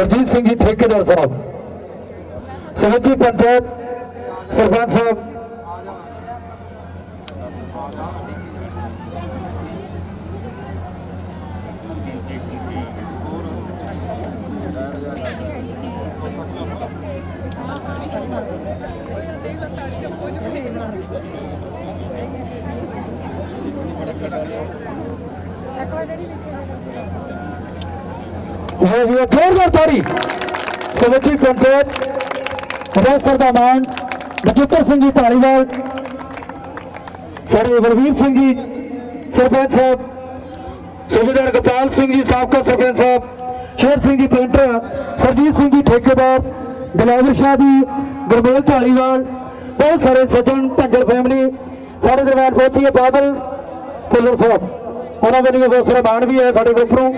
ਸਰਜੀਤ ਸਿੰਘ ਜੀ ਠੇਕੇਦਾਰ ਸਾਹਿਬ ਸਮੁੱਚੀ ਪੰਚਾਇਤ ਸਰਪੰਚ ਸਾਹਿਬ। ਜੀ ਜੀ ਜ਼ੋਰਦਾਰ ਤਾੜੀ ਸਮੁੱਚੀ ਪੰਚਾਇਤ ਰੈਸਰ ਦਾ ਮਾਨ ਬਜਿੱਤਰ ਸਿੰਘ ਜੀ ਧਾਲੀਵਾਲ ਸਾਡੇ ਬਲਵੀਰ ਸਿੰਘ ਜੀ ਸਰਪੰਚ ਸਾਹਿਬ ਸੂਬੇਦਾਰ ਗੋਪਾਲ ਸਿੰਘ ਜੀ ਸਾਬਕਾ ਸਰਪੰਚ ਸਾਹਿਬ ਸ਼ੇਰ ਸਿੰਘ ਜੀ ਪੇਂਟਰ ਸਰਜੀਤ ਸਿੰਘ ਜੀ ਠੇਕੇਦਾਰ. ਦਿਲਾਵਰ ਸ਼ਾਹ ਜੀ ਗੁਰਮੇਲ ਢਾਲੀਵਾਲ ਬਹੁਤ ਸਾਰੇ ਸੱਜਣ ਭੰਜਲ ਫੈਮਿਲੀ ਸਾਰੇ ਦਰਬਾਰ ਪਹੁੰਚੀ ਹੈ ਬਾਦਲ ਕੁੱਲਰ ਸਾਹਿਬ। ਉਹਨਾਂ ਦੇ ਲਈ ਬਹੁਤ ਸਾਰਾ ਮਾਣ ਵੀ ਹੈ ਸਾਡੇ ਉੱਪਰੋਂ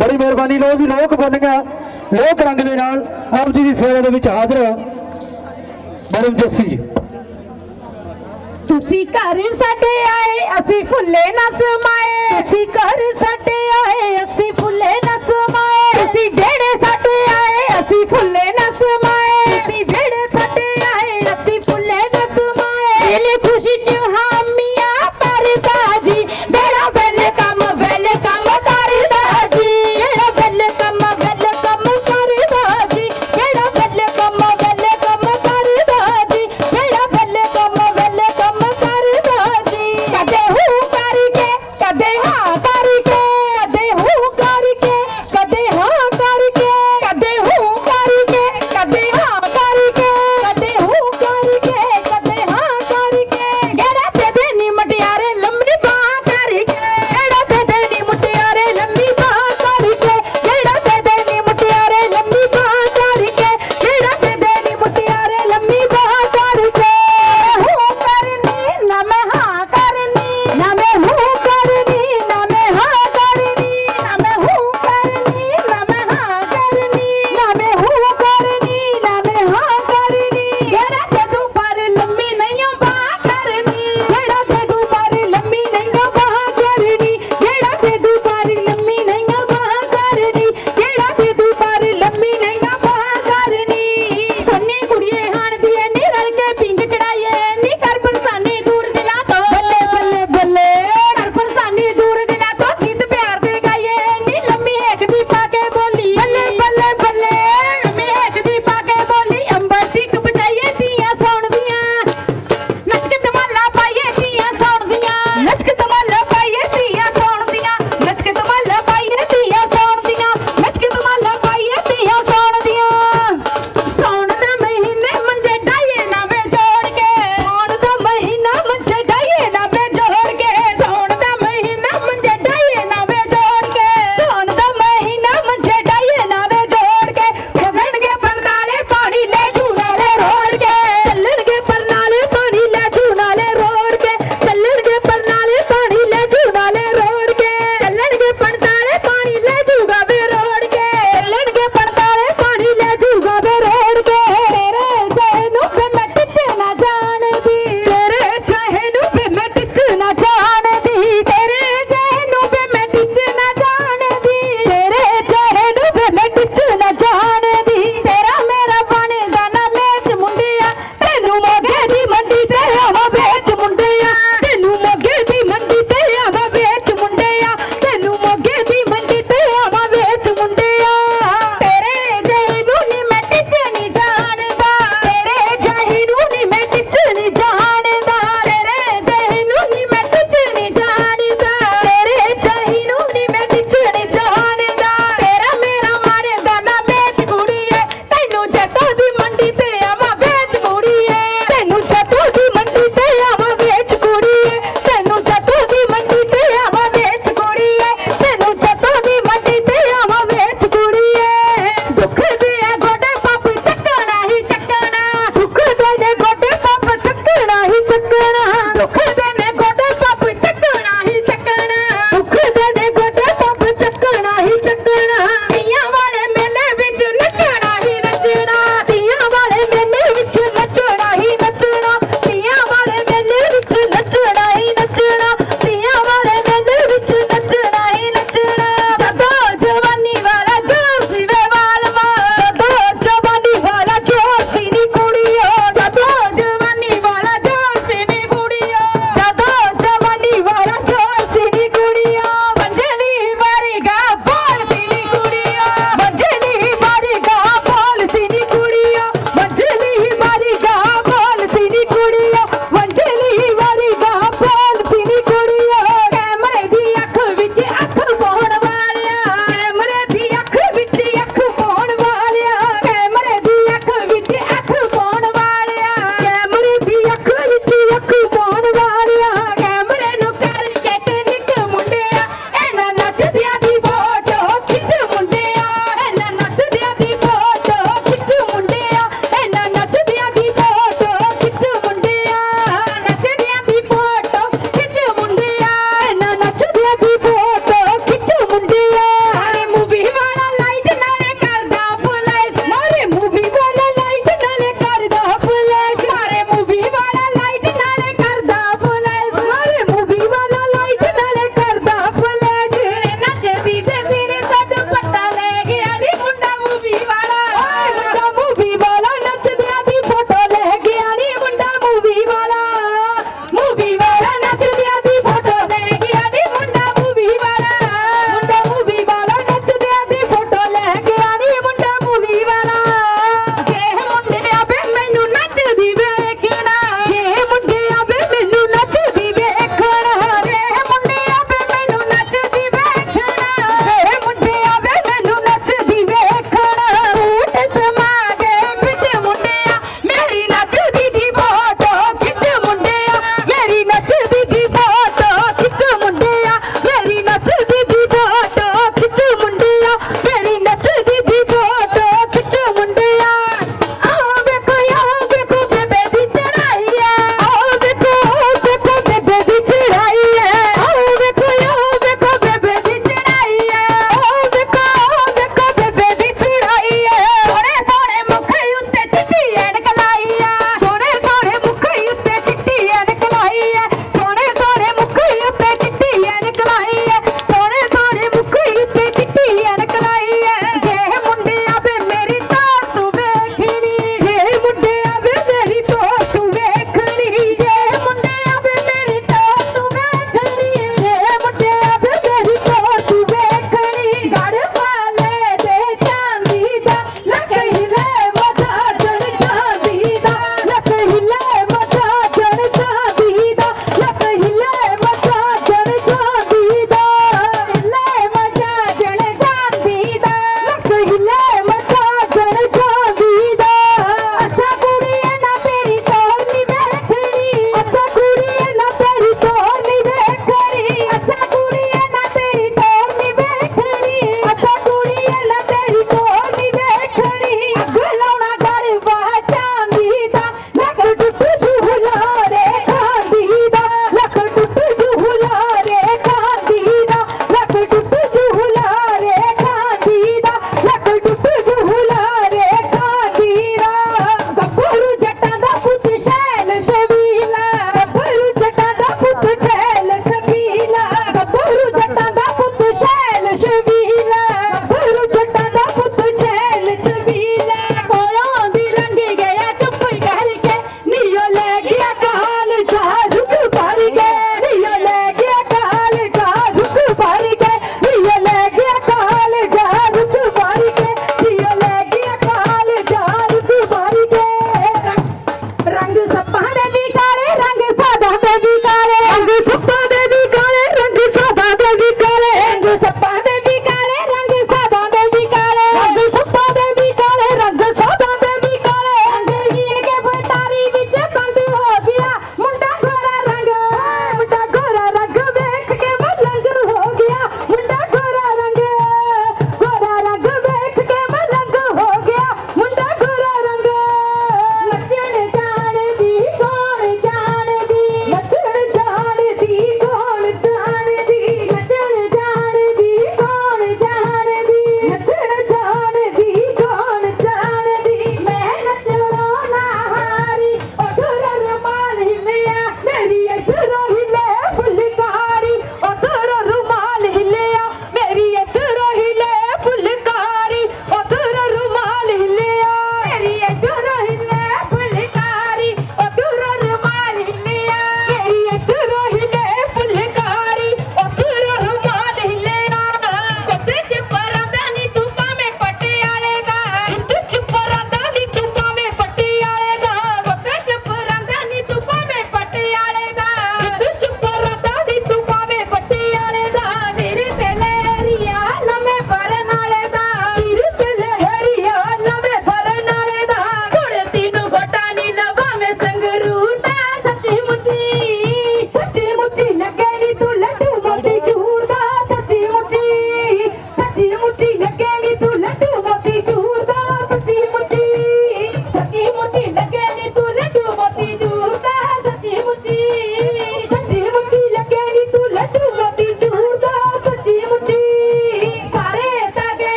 ਬੜੀ ਮਿਹਰਬਾਨੀ ਲੋ ਜੀ ਲੋਕ ਬਣੀਆਂ ਲੋਕ ਰੰਗ ਦੇ ਨਾਲ ਆਪ ਜੀ ਦੀ ਸੇਵਾ ਦੇ ਵਿੱਚ ਹਾਜ਼ਰ ਬਰਮ ਜੱਸੀ ਜੀ। ਤੁਸੀਂ ਘਰ ਸਾਡੇ ਆਏ ਅਸੀਂ ਫੁੱਲੇ ਨਾ ਸਮਾਏ। ਤੁਸੀਂ ਘਰ ਸਾਡੇ ਆਏ ਅਸੀਂ ਫੁੱਲੇ ਨਾ ਸਮਾਏ। ਤੁਸੀਂ ਜਿਹੜੇ ਸਾਡੇ ਆਏ ਅਸੀਂ ਫੁੱਲੇ ਨਾ ਸਮਾਏ।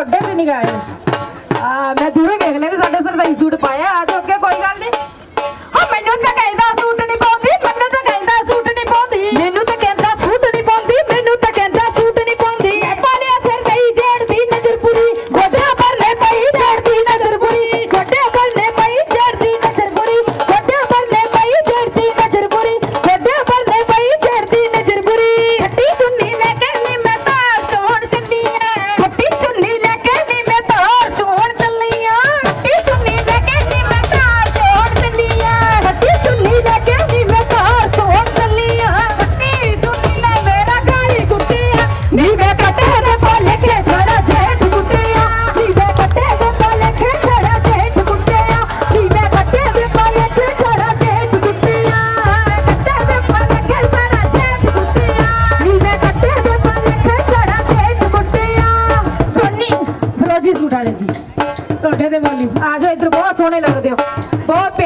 ਮੇਰਾ ਵੀ ਨਿਗਾਹ ਹੈ ਆ, ਮੈਂ ਦੂਰੇ ਦੇਖ ਲਿਆ ਵੀ ਸਾਡੇ ਸਰਦਾਈ ਸੂਟ ਪਾਇਆ ਆ ਤੇ ਅੱਗੇ ਕੋਈ ਗੱਲ ਨਹੀਂ। ਹਾਂ, ਮੈਨੂੰ ਤਾਂ ਕਹਿ ভোট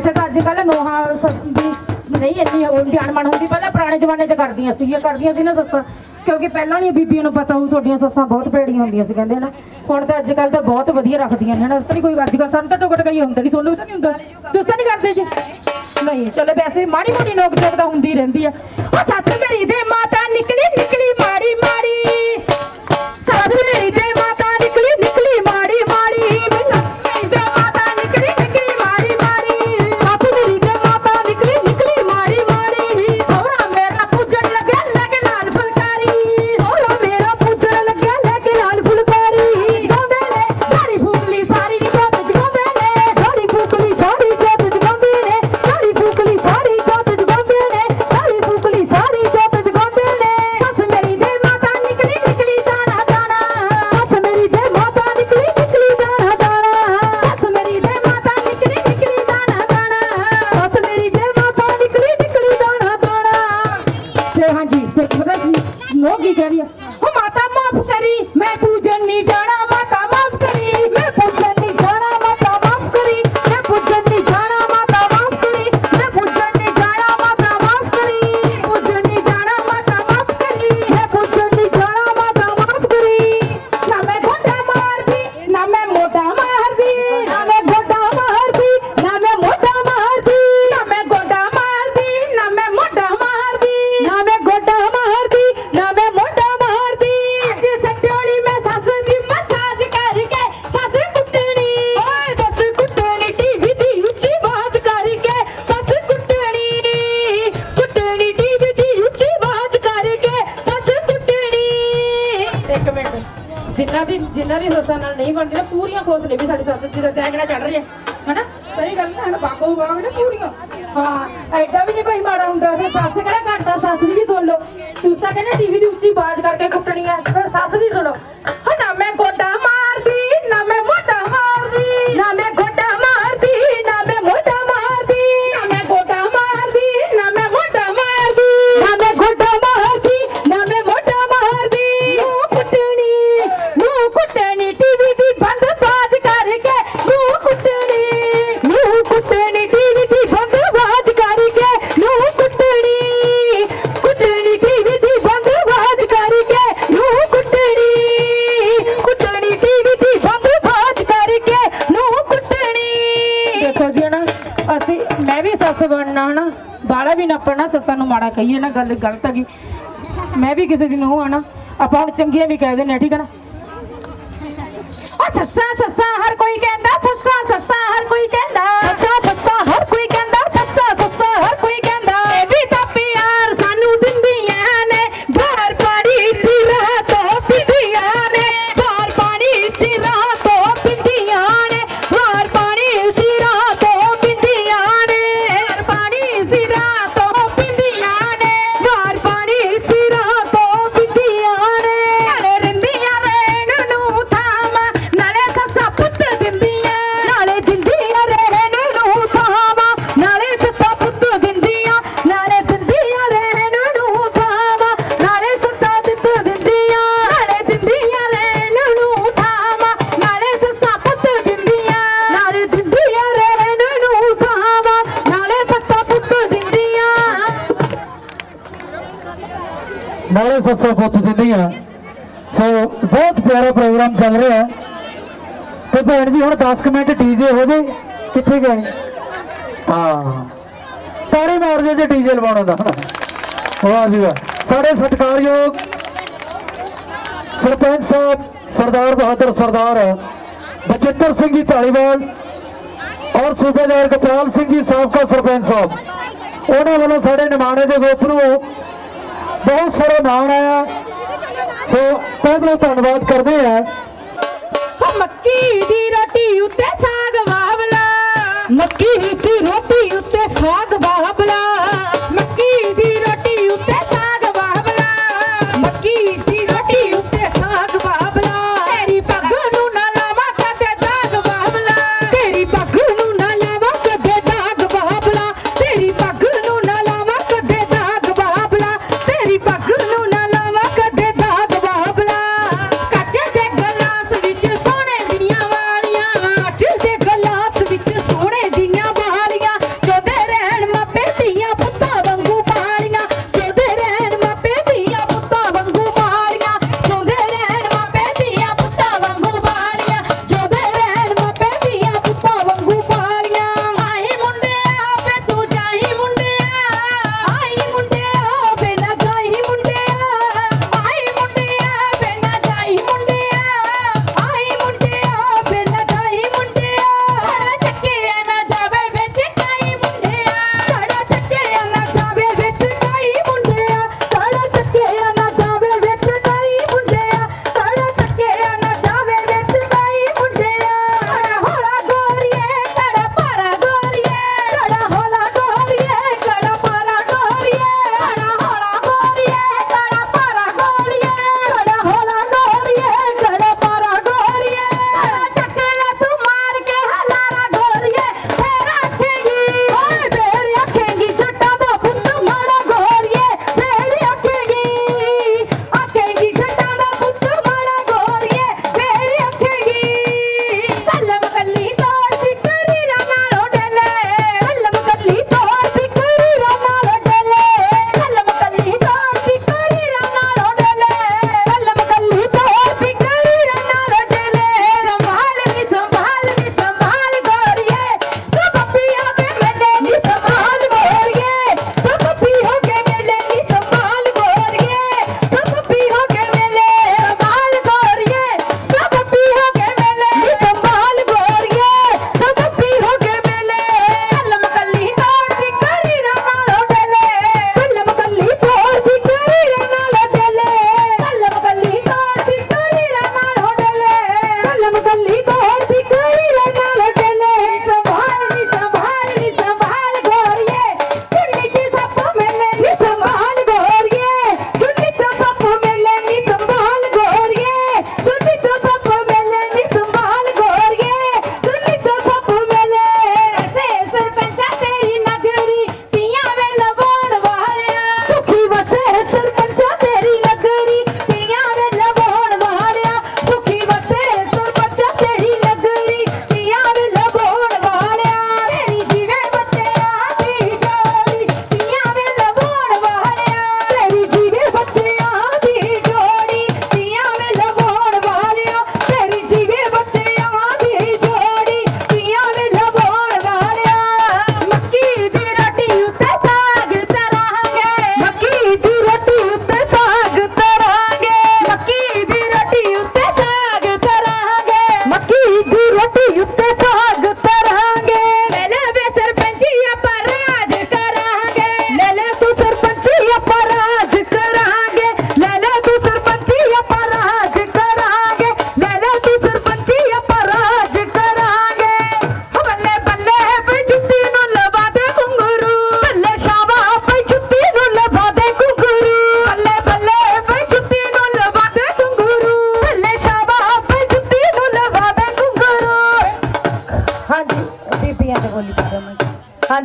ਵੈਸੇ ਤਾਂ ਅੱਜ ਕੱਲ ਨੋਹਾਂ ਦੀ ਨਹੀਂ ਇੰਨੀ ਉਲਟੀ ਅਣਮਣ ਹੁੰਦੀ, ਪਹਿਲਾਂ ਪੁਰਾਣੇ ਜ਼ਮਾਨੇ 'ਚ ਕਰਦੀਆਂ ਸੀ ਇਹ ਕਰਦੀਆਂ ਸੀ ਨਾ ਸੱਸਾਂ, ਕਿਉਂਕਿ ਪਹਿਲਾਂ ਨਹੀਂ ਬੀਬੀਆਂ ਨੂੰ ਪਤਾ ਹੋਊ ਤੁਹਾਡੀਆਂ ਸੱਸਾਂ ਬਹੁਤ ਭੇੜੀਆਂ ਹੁੰਦੀਆਂ ਸੀ, ਕਹਿੰਦੇ ਹਨਾ। ਹੁਣ ਤਾਂ ਅੱਜ ਕੱਲ ਤਾਂ ਬਹੁਤ ਵਧੀਆ ਰੱਖਦੀਆਂ ਨੇ ਹਨਾ ਇਸ ਤਰ੍ਹਾਂ ਕੋਈ ਅੱਜ ਕੱਲ ਸਾਨੂੰ ਤਾਂ ਟੁਕਟ ਕਈ ਹੁੰਦਾ ਨਹੀਂ ਤੁਹਾਨੂੰ ਤਾਂ ਨਹੀਂ ਹੁੰਦਾ। ਤੁਸੀਂ ਤਾਂ ਨਹੀਂ ਕਰਦੇ ਜੀ। ਨਹੀਂ, ਚਲੋ ਵੈਸੇ ਮਾੜੀ ਮੋਟੀ ਨੋਕ ਜੋਕ ਤਾਂ ਹੁੰਦੀ ਰਹਿੰਦੀ ਆ। ਉਹ ਸੱਸ ਮੇਰੀ ਦੇ ਮਾਤਾ ਨਿਕਲੀ ਨਿਕਲੀ ਮਾੜੀ ਮਾੜੀ। ਸੱਸ ਮੇਰੀ ਦੇ ਉਹਨਾਂ ਦੀ ਸੱਸਾਂ ਨਾਲ ਨਹੀਂ ਬਣਦੀ ਨਾ ਪੂਰੀਆਂ ਖੋਸਲੇ ਵੀ ਸਾਡੀ ਸੱਸ ਦੀ ਤਾਂ ਤੈਗੜਾ ਚੜ ਰਹੀ ਹੈ, ਹਨਾ? ਸਹੀ ਗੱਲ ਹੈ ਬਾਗੋ ਬਾਗ ਨੇ ਪੂਰੀਆਂ। ਹਾਂ, ਐਡਾ ਵੀ ਨਹੀਂ ਭਾਈ ਮਾੜਾ ਹੁੰਦਾ। ਫਿਰ ਸੱਸ ਕਿਹੜਾ ਘਟਦਾ ਸੱਸ ਦੀ ਵੀ ਸੁਣ ਲੋ ਤੁਸੀਂ ਤਾਂ ਕਹਿੰਦੇ ਟੀਵੀ ਦੀ ਉੱਚੀ ਬਾਜ਼ ਕਰਕੇ ਕੁੱਟਣੀ ਹੈ ਫਿਰ ਸੱਸ ਦੀ ਸੁਣੋ। ਸਾਨੂੰ ਮਾੜਾ ਕਹੀਏ ਨਾ, ਗੱਲ ਗਲਤ ਹੈਗੀ। ਮੈਂ ਵੀ ਕਿਸੇ ਦੀ ਨੂੰ ਆ ਨਾ, ਆਪਾਂ ਹੁਣ ਚੰਗੀਆਂ ਵੀ ਕਹਿ ਦਿੰਦੇ ਆ, ਠੀਕ ਹੈ ਨਾ? ਭੈਣ ਜੀ ਹੁਣ 10 ਮਿੰਟ ਡੀਜੇ ਹੋ ਜੇ ਕਿੱਥੇ ਗਏ? ਹਾਂ। ਤਾਰੇ ਮਾਰ ਜੇ ਡੀਜੇ ਲਵਾਉਣਾ ਦਾ। ਵਾਹ ਜੀ ਵਾਹ। ਸਾਰੇ ਸਤਿਕਾਰਯੋਗ ਸਰਪੰਚ ਸਾਹਿਬ ਸਰਦਾਰ ਬਹਾਦਰ ਸਰਦਾਰ ਬਚਿੱਤਰ ਸਿੰਘ ਜੀ ਧਾਲੀਵਾਲ ਔਰ ਸੂਬੇਦਾਰ ਗੋਪਾਲ ਸਿੰਘ ਜੀ ਸਾਬਕਾ ਸਰਪੰਚ ਸਾਹਿਬ। ਉਹਨਾਂ ਵੱਲੋਂ ਸਾਡੇ ਨਿਮਾਣੇ ਦੇ ਗਰੁੱਪ ਨੂੰ ਬਹੁਤ ਸਾਰਾ ਨਾਮ ਆਇਆ। ਸੋ ਪਹਿਲਾਂ ਧੰਨਵਾਦ ਕਰਦੇ ਆ ਮੱਕੀ ਦੀ ਰੋਟੀ ਉੱਤੇ ਸਾਗ ਵਾਹਵਲਾ ਮੱਕੀ ਦੀ ਰੋਟੀ ਉੱਤੇ ਸਾਗ ਵਾਹਵਲਾ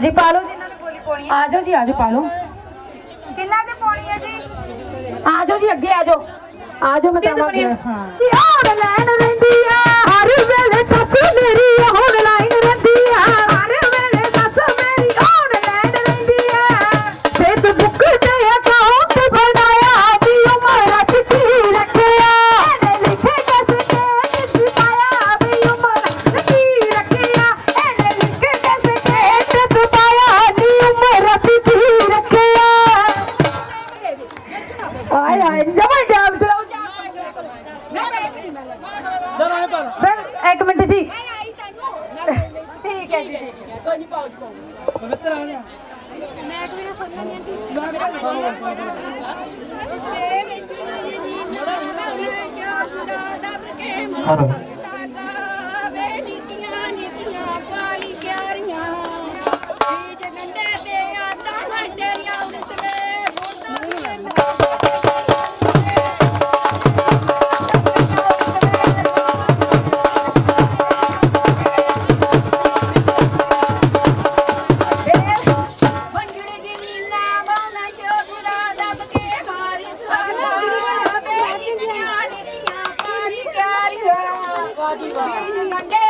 ਜੀ ਪਾ ਲਓ ਜਿਨ੍ਹਾਂ ਨੂੰ ਬੋਲੀ ਪਾਉਣੀ ਹੈ। ਆ ਜਾਓ ਜੀ ਆ ਜਾਓ ਪਾ ਲਓ। ਕਿੰਨਾ ਤੇ ਪਾਉਣੀ ਹੈ ਜੀ? ਆ ਜਾਓ ਜੀ ਅੱਗੇ ਆ ਜਾਓ। ਆ ਜਾਓ ਮੈਂ ਤੁਹਾਨੂੰ ਹਾਂ। ਯਾਰ ਲੈਣ ਰਹਿੰਦੀ ਆ ਹਰ ਵੇਲੇ ਸੱਸ ਮੇਰੀ ਹਾਏ ਹਾਏ ਜਮਾ ਟਾਈਮ ਤੇ ਫਿਰ ਇੱਕ ਮਿੰਟ ਜੀ। ਠੀਕ ਹੈ ਜੀ ਹਲੋ 가져가.